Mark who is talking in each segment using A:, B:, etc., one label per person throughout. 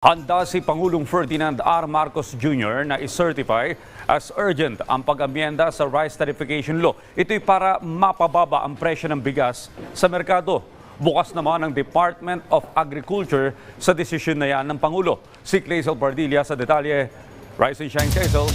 A: Handa si Pangulong Ferdinand R. Marcos Jr. na i-certify as urgent ang pag-amyenda sa Rice Tarification Law. Ito'y para mapababa ang presyo ng bigas sa merkado. Bukas naman ang Department of Agriculture sa desisyon na yan ng Pangulo. Si Clazel Pardilla sa detalye. Rise and shine, Clazel.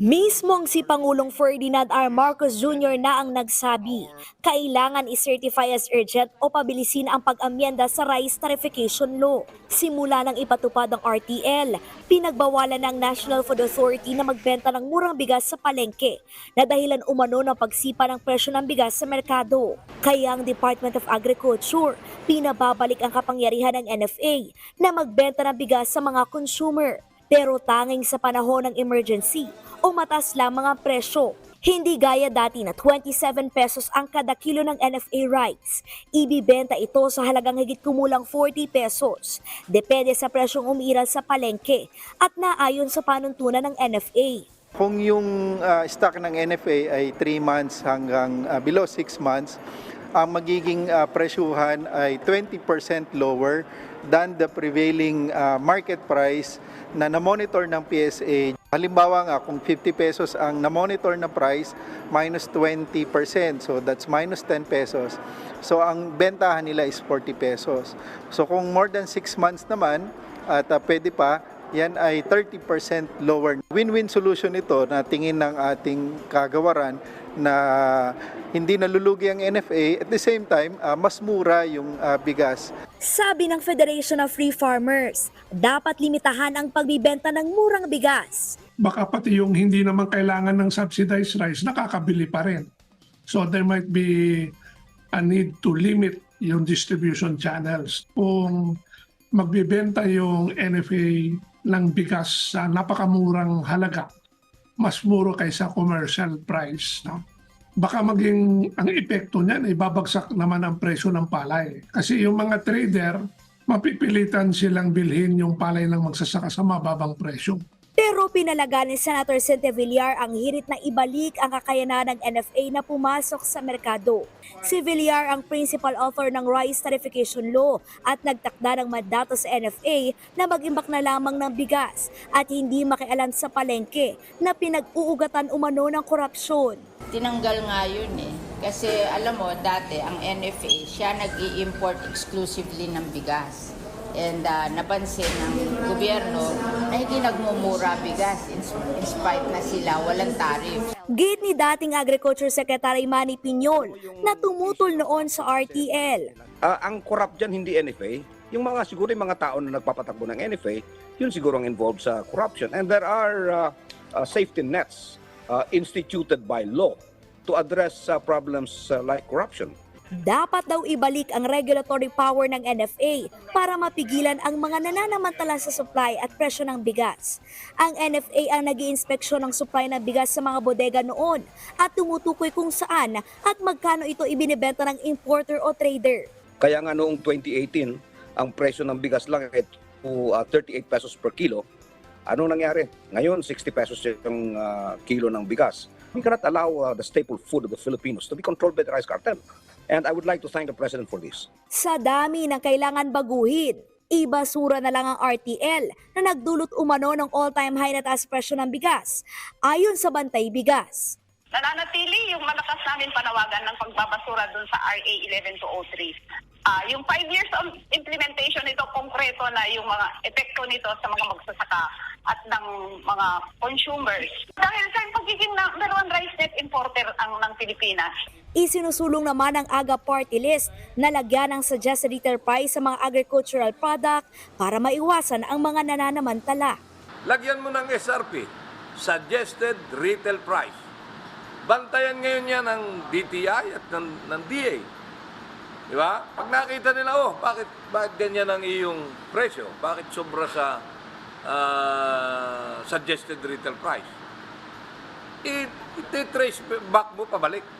B: Mismong si Pangulong Ferdinand R. Marcos Jr. na ang nagsabi, kailangan i-certify as urgent o pabilisin ang pag-amyenda sa Rice Tarification Law. Simula nang ipatupad ang RTL, pinagbawalan ng National Food Authority na magbenta ng murang bigas sa palengke na dahilan umano ng pagsipa ng presyo ng bigas sa merkado. Kaya ang Department of Agriculture pinababalik ang kapangyarihan ng NFA na magbenta ng bigas sa mga consumer pero tanging sa panahon ng emergency o mataas lamang ang presyo. Hindi gaya dati na 27 pesos ang kada kilo ng NFA rice. Ibibenta ito sa halagang higit kumulang 40 pesos. Depende sa presyong umiral sa palengke at naayon sa panuntunan ng NFA.
C: Kung yung ah, stock ng NFA ay 3 months hanggang ah, below 6 months, ang magiging ah, presyuhan ay 20% lower than the prevailing ah, market price na na-monitor ng PSA. Halimbawa nga, kung 50 pesos ang na-monitor na price, minus 20%. So that's minus 10 pesos. So ang bentahan nila is 40 pesos. So kung more than 6 months naman, at ah, pwede pa, yan ay 30% lower. Win-win solution ito na tingin ng ating kagawaran na hindi nalulugi ang NFA at the same time ah, mas mura yung ah, bigas.
B: Sabi ng Federation of Free Farmers, dapat limitahan ang pagbibenta ng murang bigas.
D: baka pati yung hindi naman kailangan ng subsidized rice, nakakabili pa rin. So there might be a need to limit yung distribution channels. Kung magbibenta yung NFA ng bigas sa napakamurang halaga, mas muro kaysa commercial price. No? Baka maging ang epekto niyan ay babagsak naman ang presyo ng palay. Kasi yung mga trader, mapipilitan silang bilhin yung palay ng magsasaka sa mababang presyo.
B: Pero pinalaga ni Senator Cynthia ang hirit na ibalik ang kakayanan ng NFA na pumasok sa merkado. Si Villar ang principal author ng Rice Tarification Law at nagtakda ng mandato sa NFA na mag-imbak na lamang ng bigas at hindi makialam sa palengke na pinag-uugatan umano ng korupsyon.
E: Tinanggal nga yun eh. Kasi alam mo, dati ang NFA, siya nag-i-import exclusively ng bigas. And ah, napansin ng gobyerno na hindi nagmumura bigas in, in spite na sila walang tariff.
B: Gate ni dating Agriculture Secretary Manny Piñol na tumutol noon sa RTL.
F: Ah, ang corrupt dyan hindi NFA. Yung mga siguro yung mga tao na nagpapatakbo ng NFA, yun siguro ang involved sa corruption. And there are uh, uh, safety nets uh, instituted by law to address uh, problems uh, like corruption.
B: Dapat daw ibalik ang regulatory power ng NFA para mapigilan ang mga nananamantala sa supply at presyo ng bigas. Ang NFA ang nag inspeksyon ng supply ng bigas sa mga bodega noon at tumutukoy kung saan at magkano ito ibinebenta ng importer o trader.
F: Kaya nga noong 2018, ang presyo ng bigas lang ay uh, 38 pesos per kilo. Ano nangyari? Ngayon, 60 pesos yung uh, kilo ng bigas. We cannot allow uh, the staple food of the Filipinos to be controlled by the rice cartel. And I would like to thank the President for this.
B: Sa dami ng kailangan baguhin, ibasura na lang ang RTL na nagdulot umano ng all-time high na taas presyo ng bigas ayon sa Bantay Bigas.
G: nananatili yung malakas namin panawagan ng pagbabasura dun sa RA 11203. Ah, yung five years of implementation nito, konkreto na yung mga epekto nito sa mga magsasaka at ng mga consumers. Dahil sa pagiging number one rice net importer ang ng Pilipinas,
B: Isinusulong naman ng AGA Party List na lagyan ng suggested retail price sa mga agricultural product para maiwasan ang mga nananamantala.
H: Lagyan mo ng SRP, Suggested Retail Price. Bantayan ngayon yan ng DTI at ng, ng DA. Di? Pag nakita nila, oh, bakit, bakit ganyan ang iyong presyo? Bakit sobra sa ah, suggested retail price? I- iti-trace back mo pabalik.